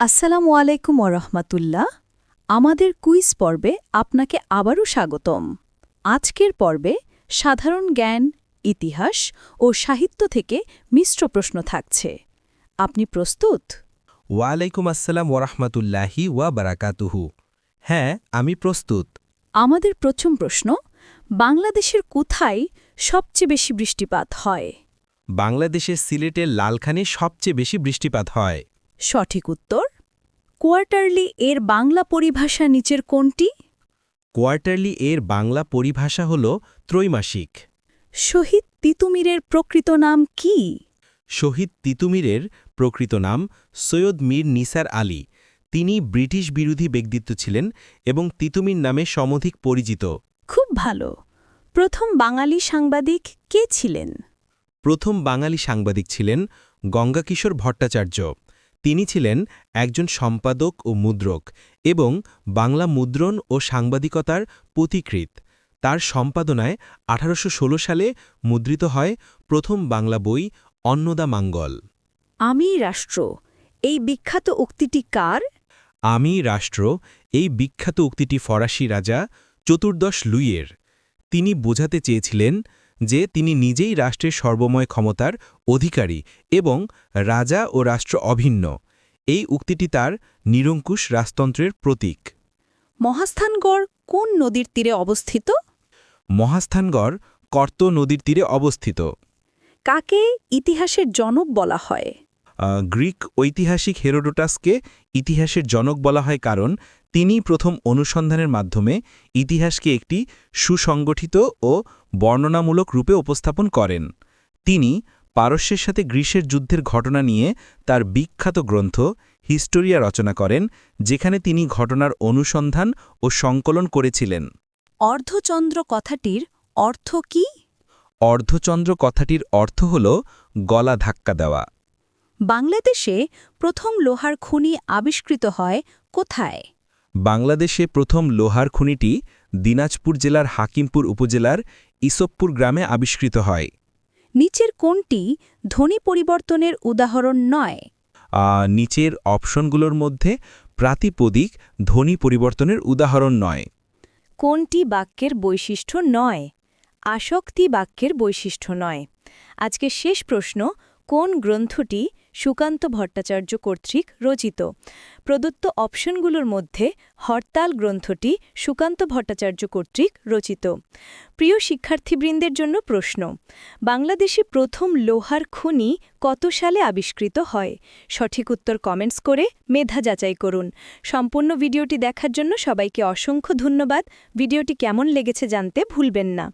আসসালামু আলাইকুম রহমাতুল্লাহ আমাদের কুইজ পর্বে আপনাকে আবারও স্বাগতম। আজকের পর্বে সাধারণ জ্ঞান ইতিহাস ও সাহিত্য থেকে মিশ্র প্রশ্ন থাকছে। আপনি প্রস্তুত? ওয়ালাইকুম আসসালাম ওরহমতুল্লাহি ওয়া বারাকাতুহু হ্যাঁ আমি প্রস্তুত। আমাদের প্রথম প্রশ্ন বাংলাদেশের কোথায় সবচেয়ে বেশি বৃষ্টিপাত হয়? বাংলাদেশের সিলেটের লালখানে সবচেয়ে বেশি বৃষ্টিপাত হয়। সঠিক উত্তর কোয়ার্টারলি এর বাংলা পরিভাষা নিচের কোনটি? কোয়ার্টারলি এর বাংলা পরিভাষা হল ত্রৈমাসিক। শহীদ তিতুমিরের প্রকৃত নাম কি? শহীদ তিতুমিরের প্রকৃত নাম সৈয়দ মীর নিসার আলী। তিনি ব্রিটিশ বিরোধী ব্যক্তিত্ব ছিলেন এবং তিতুমির নামে সমধিক পরিচিত। খুব ভালো। প্রথম বাঙালি সাংবাদিক কে ছিলেন? প্রথম বাঙালি সাংবাদিক ছিলেন গঙ্গাকিশোর ভট্টাচার্য। তিনি ছিলেন একজন সম্পাদক ও মুদ্রক এবং বাংলা মুদ্রণ ও সাংবাদিকতার পথিকৃৎ। তার সম্পাদনায় আঠারোশো ষোলো সালে মুদ্রিত হয় প্রথম বাংলা বই অন্নদা মাঙ্গল। আমি রাষ্ট্র এই বিখ্যাত উক্তিটি কার? আমি রাষ্ট্র এই বিখ্যাত উক্তিটি ফরাসি রাজা চতুর্দশ লুইয়ের। তিনি বোঝাতে চেয়েছিলেন যে তিনি নিজেই রাষ্ট্রের সর্বময় ক্ষমতার অধিকারী এবং রাজা ও রাষ্ট্র অভিন্ন। এই উক্তিটি তার নিরঙ্কুশ রাজতন্ত্রের প্রতীক। মহাস্থানগড় কোন নদীর তীরে অবস্থিত? মহাস্থানগড় কর্ত নদীর তীরে অবস্থিত। কাকে ইতিহাসের জনক বলা হয়? গ্রিক ঐতিহাসিক হেরোডোটাসকে ইতিহাসের জনক বলা হয় কারণ তিনি প্রথম অনুসন্ধানের মাধ্যমে ইতিহাসকে একটি সুসংগঠিত ও বর্ণনামূলক রূপে উপস্থাপন করেন। তিনি পারস্যের সাথে গ্রীষ্মের যুদ্ধের ঘটনা নিয়ে তার বিখ্যাত গ্রন্থ হিস্টোরিয়া রচনা করেন যেখানে তিনি ঘটনার অনুসন্ধান ও সংকলন করেছিলেন। অর্ধচন্দ্র কথাটির অর্থ কি? অর্ধচন্দ্র কথাটির অর্থ হল গলা ধাক্কা দেওয়া। বাংলাদেশে প্রথম লোহার খুনি আবিষ্কৃত হয় কোথায়? বাংলাদেশে প্রথম লোহার খুনিটি দিনাজপুর জেলার হাকিমপুর উপজেলার ইসবপুর গ্রামে আবিষ্কৃত হয়। নিচের কোনটি ধ্বনি পরিবর্তনের উদাহরণ নয়? নিচের অপশনগুলোর মধ্যে প্রাতিপদিক ধ্বনি পরিবর্তনের উদাহরণ নয়। কোনটি বাক্যের বৈশিষ্ট্য নয়? আসক্তি বাক্যের বৈশিষ্ট্য নয়। আজকে শেষ প্রশ্ন কোন গ্রন্থটি সুকান্ত ভট্টাচার্য কর্তৃক রচিত? প্রদত্ত অপশনগুলোর মধ্যে হরতাল গ্রন্থটি সুকান্ত ভট্টাচার্য কর্তৃক রচিত। প্রিয় শিক্ষার্থীবৃন্দের জন্য প্রশ্ন, বাংলাদেশে প্রথম লোহার খনি কত সালে আবিষ্কৃত হয়? সঠিক উত্তর কমেন্টস করে মেধা যাচাই করুন। সম্পূর্ণ ভিডিওটি দেখার জন্য সবাইকে অসংখ্য ধন্যবাদ। ভিডিওটি কেমন লেগেছে জানতে ভুলবেন না।